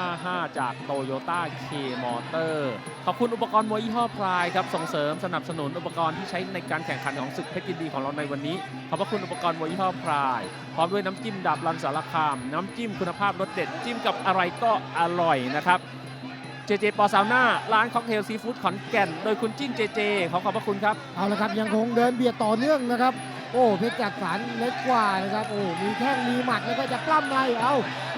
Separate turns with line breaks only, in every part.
55 จากโตโยต้าเคมอเตอร์ขอบคุณอุปกรณ์มวยยี่ห้อพลายครับส่งเสริมสนับสนุนอุปกรณ์ที่ใช้ในการแข่งขันของศึกเพชรยินดีของเราในวันนี้ ขอบพระคุณอุปกรณ์มวยยี่ห้อพลายพร้อมด้วยน้ำจิ้มดาบรันสารคาม น้ำจิ้มคุณภาพรสเด็ดจิ้มกับอะไรก็อร่อยนะครับเจเจปอซาวน่าร้านค็อกเทลซีฟู้ดขอนแก่น โดยคุณจิ้นเจเจขอขอบพระคุณครับ
เอาละครับยังคงเดินเบียดต่อเนื่องนะครับ โอ้เพชรจักรสันเล็กกว่านะครับโอ้มีแข้งมีหมัดแล้วก็จะปล้ำในเอา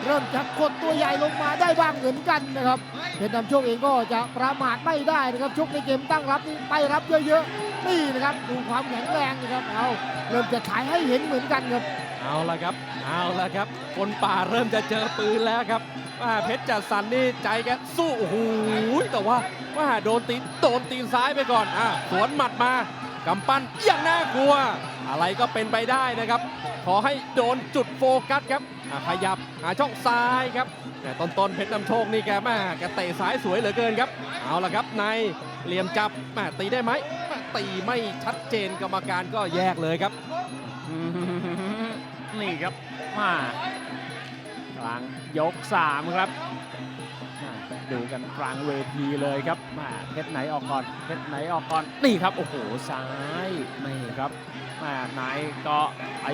เริ่มจะกดตัวใหญ่ลงมาได้บ้างเหมือนกันนะครับเพชรนำโชคเองก็จะประมาทไม่ได้นะครับชกในเกมตั้งรับนี่ไปรับเยอะๆนี่นะครับดูความแข็งแรงนะครับเอาเริ่มจะฉายให้เห็นเหมือนกันครับ
เอาละครับ เอาละครับ คนป่าเริ่มจะเจอปืนแล้วครับว่าเพชรจัดสรรนี่ใจแกสู้โอ้โหแต่ว่าว่าโดนตีนโดนตีนซ้ายไปก่อนอะสวนหมัดมา กำปั้นอย่างน่ากลัว อะไรก็เป็นไปได้นะครับ ขอให้โดนจุดโฟกัสครับขยับหาช่องซ้ายครับ แต่ต้นๆเพชรนำโชคนี่แกม่แกเตะซ้ายสวยเหลือเกินครับ เอาละครับในเหลี่ยมจับแมตีได้ไหมตีไม่ชัดเจนกรรมการก็แยกเลยครับ
นี่ครับมากลางยก3ครับ ดูกันกลางเวทีเลยครับมาเพชรไหนออกก่อนเพชรไหนออกก่อนนี่ครับโอ้โหซ้ายนี่ครับมาไหนก็ไอ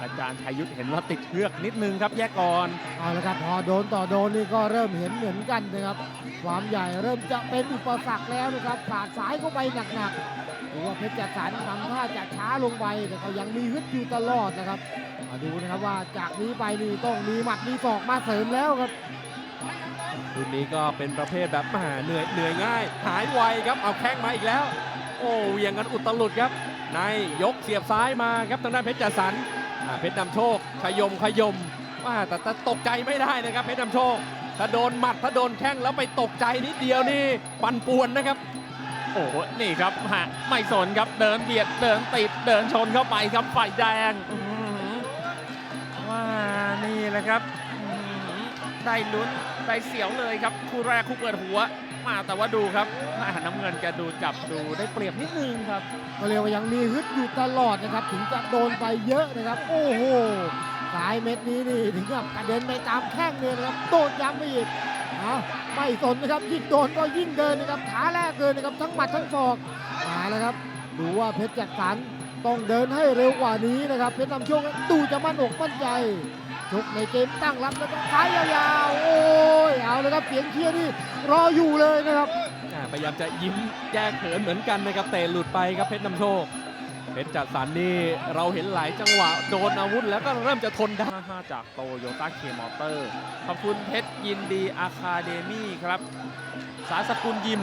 อาจารย์ชัยยุทธเห็นว่าติดเชือกนิดนึงครับแยกก่อน
เอาละครับพอโดนต่อโดนนี่ก็เริ่มเห็นเหมือนกันนะครับ ความใหญ่เริ่มจะเป็นอุปสรรคแล้วนะครับสาดสายเข้าไปหนักๆหรือว่าเพชรจักรสันทำท่าจะช้าลงไปแต่ก็ยังมีฮึดอยู่ตลอดนะครับมาดูนะครับว่าจากนี้ไปนี่ต้องมีหมัดมีศอกมาเสริมแล้วครับ
รุ่นนี้ก็เป็นประเภทแบบแหมเหนื่อยเหนื่อยง่าย หายไวครับเอาแข้งมาอีกแล้ว โอ้เหวียงกันอุตลุดครับ ในยกเสียบซ้ายมาครับทางด้านเพชรจัดสรรอ่าเพชรนำโชคขยมขยมว่าแต่แต่ตกใจไม่ได้นะครับเพชรนำโชคถ้าโดนหมัดถ้าโดนแข้งแล้วไปตกใจนิดเดียวนี่ปั่นป่วนนะครับ
โอ้โหนี่ครับฮะไม่สนครับเดินเบียดเดินติดเดินชนเข้าไปครับฝ่ายแดงอื้อหือว่านี่แหละครับอื้อหือ ได้ลุ้นได้เสียวเลยครับคู่แรกคู่เปิดหัว มาแต่ว่าดูครับน้ำเงินแกดูจับดูได้เปรียบนิดนึงครับ
ก็เรียกว่ายังมีฮึดอยู่ตลอดนะครับ ถึงจะโดนไปเยอะนะครับ โอ้โหสายเม็ดนี้นี่ถึงกับกระเด็นไปตามแข้งเลยนะครับโดนย้ำไปอีกเอาไม่สนนะครับยิ่งโดนก็ยิ่งเดินนะครับขาแรกเลยนะครับทั้งหมัดทั้งศอกมาแล้วครับ ดูว่าเพชรจักรสันต้องเดินให้เร็วกว่านี้นะครับ เพชรนำโชคดูจะมั่นอกมั่นใจ ชกในเกมตั้งรับแล้วก็ซ้ายยาวๆ โอ้ย เอาเลยครับเสียงเชียร์นี่รออยู่เลยนะครับ
อ่าพยายามจะยิ้มแก้เขินเหมือนกันนะครับเตะหลุดไปครับเพชรนำโชค เพชรจัดสรรนี่เราเห็นหลายจังหวะโดนอาวุธแล้วก็เริ่มจะทนได้
55จากโตโยต้าเคมอเตอร์ ขอบคุณเพชรยินดีอาคาเดมี่ครับ สายสกุลยิม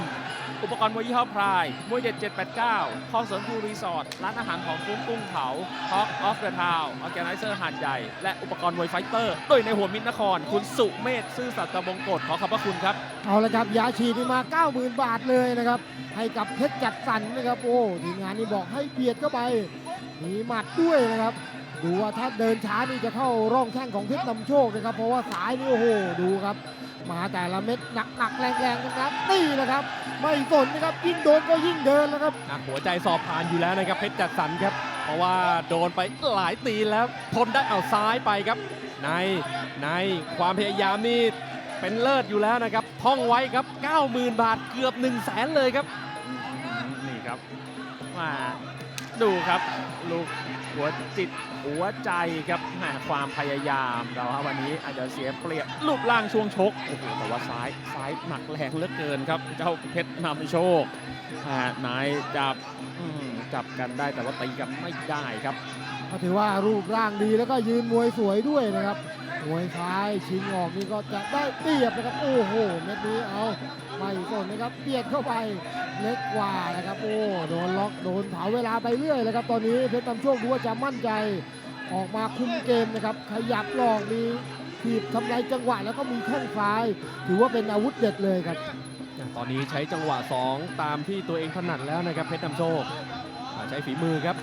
อุปกรณ์มวยยี่ห้อพราย มวยเด็ด 789คลองเสริมภูรีสอร์ท ร้านอาหารของฟุ้งกุ้งเผาท็อกออฟเดอะทาวออแกไนเซอร์หาดใหญ่ และอุปกรณ์มวยไฟเตอร์ โดยในหัวมิตรนคร คุณสุเมธซื่อสัตย์บงกฎขอขอบพระคุณครับ
เอาละครับยาฉีดนี่มา 90,000 บาทเลยนะครับ ให้กับเพชรจัดสรรนะครับ โอ้ทีมงานนี่บอกให้เบียดเข้าไปมีหมัดด้วยนะครับ ดูว่าถ้าเดินช้านี่จะเข้าร่องแข้งของเพชรนำโชคนะครับ เพราะว่าสายนี่โอ้โหดูครับ มาแต่ละเม็ดหนักๆแรงๆนะครับนี่แหละครับ ไม่สนนะครับยิ่งโดนก็ยิ่งเดินแล้วครับ
อะหัวใจสอบผ่านอยู่แล้วนะครับเพชรจัดสรรครับ เพราะว่าโดนไปหลายตีนแล้วทนได้เอาซ้ายไปครับ ในในความพยายามนี่เป็นเลิศอยู่แล้วนะครับ ท่องไว้ครับ 90,000 บาทเกือบ 1 0 0 0 0แสนเลยครับ
นี่ครับมา ดูครับลูกหัวจิตหัวใจครับแหมความพยายามเราฮะวันนี้อาจจะเสียเปรียบรูปร่างช่วงชกโอ้โหแต่ว่าซ้ายซ้ายหนักแรงเหลือเกินครับ เจ้าเพชรนำโชคนายจับจับกันได้แต่ว่าตีกันไม่ได้ครับ
ก็ถือว่ารูปร่างดีแล้วก็ยืนมวยสวยด้วยนะครับ มวยซ้ายชิงออกนี่ก็จะได้เปรียบนะครับ โอ้โห เม็ดนี้เอาไม่สนนะครับเบียดเข้าไปเล็กกว่านะครับ โอ้โดนล็อกโดนเผาเวลาไปเรื่อยเลยครับตอนนี้เพชรนำโชคดูว่าจะมั่นใจออกมาคุมเกมนะครับ ขยับหลอกมีถีบทำลายจังหวะแล้วก็มีแข้งซ้าย ถือว่าเป็นอาวุธเด็ดเลยครับ
ตอนนี้ใช้จังหวะ 2 ตามที่ตัวเองถนัดแล้วนะครับเพชรนำโชคใช้ฝีมือครับ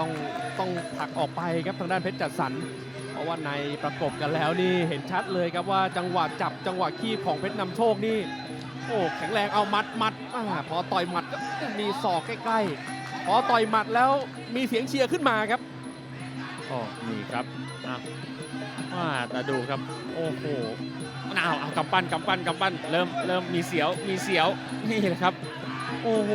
ต้องต้องผลักออกไปครับทางด้านเพชรจัดสรร ว่าในประกบกันแล้วนี่เห็นชัดเลยครับว่าจังหวะจับจังหวะคีบของเพชรนำโชคนี่โอ้แข็งแรงเอามัดมัดอาพอต่อยหมัดก็มีศอกใกล้ๆ พอต่อยหมัดแล้วมีเสียงเชียร์ขึ้นมาครับ
โอ้นี่ครับอะว่าแต่ดูครับ โอ้โหอ้าวเอากำปั้นกำปั้นกำปั้นเริ่มเริ่มมีเสียวมีเสียวนี่แหละครับ โอ้โห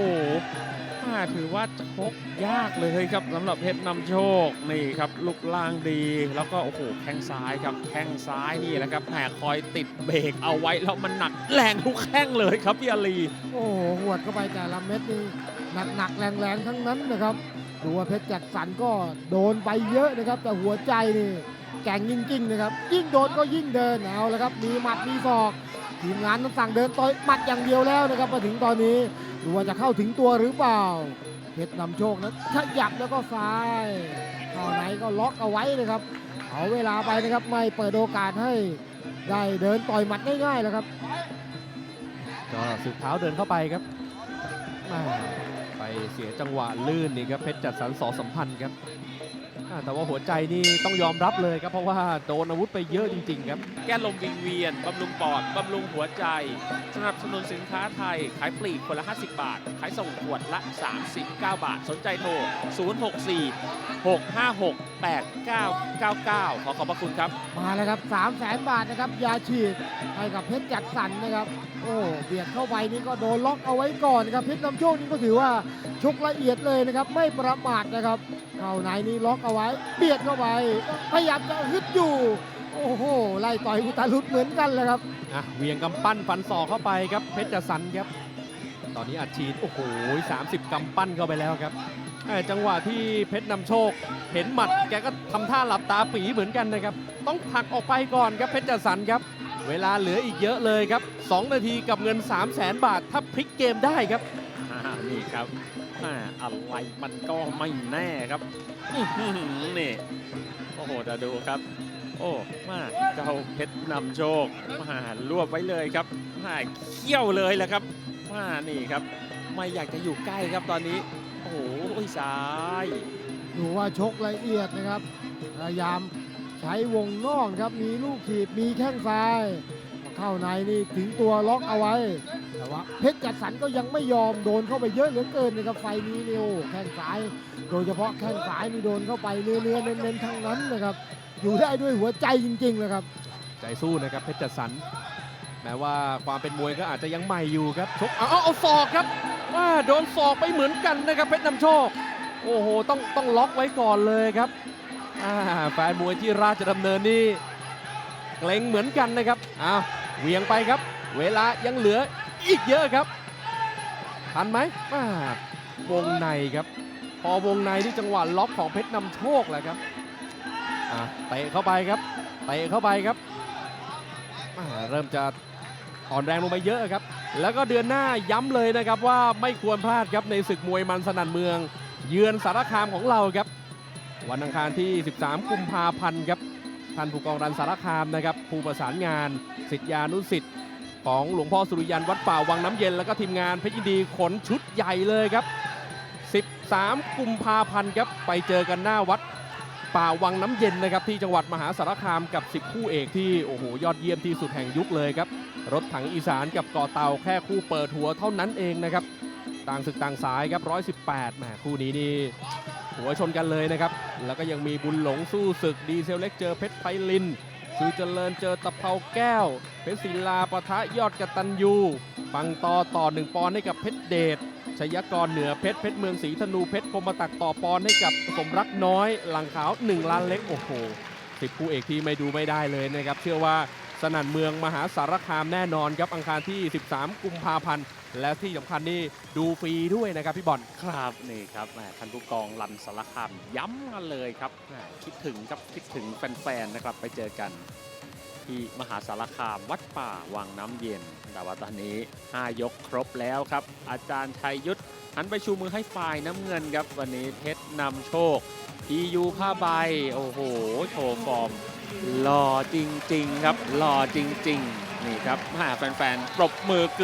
ถือว่าชกยากเลยครับสำหรับเพชรนำโชคนี่ครับลูกล่างดีแล้วก็โอ้โหแข้งซ้ายครับแข้งซ้ายนี่แหละครับแหมคอยติดเบรกเอาไว้แล้วมันหนักแรงทุกแข้งเลยครับพี่อาลี
โอ้โหหวดเข้าไปแต่ละเม็ดนี่หนักๆแรงๆทั้งนั้นนะครับดูว่าเพชรจัดสรรก็โดนไปเยอะนะครับ แต่หัวใจนี่แกร่งจริงนะครับยิ่งโดนก็ยิ่งเดินเอาละครับมีหมัดมีศอกทีมงานต้องสั่งเดินต่อยหมัดอย่างเดียวแล้วนะครับมาถึงตอนนี้ ดูว่าจะเข้าถึงตัวหรือเปล่า เพชรนำโชคนะขยับแล้วก็ซ้ายเข้าไหนก็ล็อกเอาไว้นะครับ เอาเวลาไปนะครับ ไม่เปิดโอกาสให้ได้เดินต่อยหมัดง่ายๆแล้วครับ
ก็สุดเท้าเดินเข้าไปครับไปเสียจังหวะลื่นนี่ครับเพชรจัดสรรสอสัมพันธ์ครับ แต่ว่าหัวใจนี่ต้องยอมรับเลยครับ เพราะว่าโดนอาวุธไปเยอะจริง ๆ ครับ
แก้ลมวิงเวียน บำรุงปอด บำรุงหัวใจ สนับสนุนสินค้าไทย ขายปลีกคนละ 50 บาท ขายส่งขวดละ 39 บาท สนใจโทร 064 656 8999 ขอขอบพระคุณครับ
มาแล้วครับ 3 0 0แสนบาทนะครับ ยาฉีดให้กับเพชรจัดสรรนะครับ โอ้เบียดเข้าไปนี่ก็โดนล็อกเอาไว้ก่อนนะครับเพชรนำโชคนี่ก็ถือว่าชกละเอียดเลยนะครับ ไม่ประมาทนะครับ เข้าในนี่ล็อกเอาไว้ เบียดเข้าไป พยายามจะฮึดอยู่ โอ้โห ไล่ต่อยอุตาลุดเหมือนกันเลยครับ
อะเหวียงกำปั้นฟันศอกเข้าไปครับเพชรจัดสรรครับ ตอนนี้อัดฉีดโอ้โห30กำปั้นเข้าไปแล้วครับแม่จังหวะที่เพชรนำโชค เห็นหมัดแกก็ทำท่าหลับตาปีเหมือนกันนะครับ ต้องผลักออกไปก่อนครับเพชรจัดสรรครับ เวลาเหลืออีกเยอะเลยครับ 2 นาทีกับเงิน 3 0 0แสนบาทถ้าพลิกเกมได้ครับ
อ่านี่ครับ แม่อะไรมันก็ไม่แน่ครับนี่โอ้โหจะดูครับ โอ้มาเจ้าเพชรนำโชคมารวบไว้เลยครับมาเขี้ยวเลยแหละครับมานี่ครับ ไม่อยากจะอยู่ใกล้ครับตอนนี้ โอ้โหซ้าย
ดูว่าชกละเอียดนะครับพยายามใช้วงนอกครับมีลูกถีบมีแข้งซ้าย เข้าในนี่ถึงตัวล็อกเอาไว้ แต่ว่าเพชรจัดสรรก็ยังไม่ยอมโดนเข้าไปเยอะเหลือเกินนะครับไฟนี้นี่โอ้แข้งซ้าย โดยเฉพาะแข้งซ้ายนี่โดนเข้าไปเนื้อๆเน้นๆทั้งนั้นนะครับ อยู่ได้ด้วยหัวใจจริงๆเลยครับ
ใจสู้นะครับเพชรจัดสรรแม้ว่าความเป็นมวยก็อาจจะยังใหม่อยู่ครับชกเอาเอาเอาศอกครับว่าโดนศอกไปเหมือนกันนะครับเพชรนำโชค โอ้โหต้องต้องล็อกไว้ก่อนเลยครับอ่าแฟนมวยที่ราชดำเนินนี่เกรงเหมือนกันนะครับอ้าว เหวียงไปครับ เวลายังเหลืออีกเยอะครับ ทันไหมมาวงในครับ พอวงในที่จังหวะล็อกของเพชรนำโชคแหละครับเตะเข้าไปครับเตะเข้าไปครับเริ่มจะอ่อนแรงลงไปเยอะครับ แล้วก็เดือนหน้าย้ำเลยนะครับว่าไม่ควรพลาดครับในศึกมวยมันสนั่นเมือง เยือนสารคามของเราครับ วันอังคารที่ 13 กุมภาพันธ์ครับ ท่านผู้กองรันสารคามนะครับผู้ประสานงานสิทธิานุสิทธิ์ของหลวงพ่อสุริยันวัดป่าวังน้ำเย็นแล้วก็ทีมงานเพชรยินดีขนชุดใหญ่เลยครับ 13 กุมภาพันธ์ครับไปเจอกันหน้าวัดป่าวังน้ำเย็นนะครับที่จังหวัดมหาสารคามกับ 10 คู่เอกที่โอ้โหยอดเยี่ยมที่สุดแห่งยุคเลยครับรถถังอีสานกับก่อเตาแค่คู่เปิดหัวเท่านั้นเองนะครับต่างศึกต่างสายครับ118แหมคู่นี้นี่หัวชนกันเลยนะครับ แล้วก็ยังมีบุญหลงสู้ศึกดีเซลเล็กเจอเพชรไพลินสุจเจริญเจอตะเภาแก้ว เพชรศิลาปะทะยอดกตันยูปังตอต่อหนึ่งปอนให้กับเพชรเดชชยกรเหนือเพชรเพชรเมืองศรีธนูเพชรพรมตักต่อปอนให้กับสมรักน้อยหลังขาว 1 ล้านเล็กโอ้โหสิบคู่เอกที่ไม่ดูไม่ได้เลยนะครับ เชื่อว่า สนั่นเมืองมหาสารคามแน่นอนครับอังคารที่ 13 กุมภาพันธ์ และที่สำคัญนี่ดูฟรีด้วยนะครับพี่บอล
ครับนี่ครับแหมท่านผู้กองรันสารคามย้ำมาเลยครับแหมคิดถึงครับคิดถึงแฟนๆนะครับไปเจอกัน ที่มหาสารคามวัดป่าวังน้ำเย็น แต่ว่าตอนนี้ 5 ยกครบแล้วครับ อาจารย์ชัยยุทธหันไปชูมือให้ฝ่ายน้ำเงินครับ วันนี้เพชรนำโชคพียูผ้าใบโอ้โห โชว์ฟอร์ม หล่อจริง ๆ ครับหล่อจริง ๆ นี่ครับแหมแฟนๆปรบมือ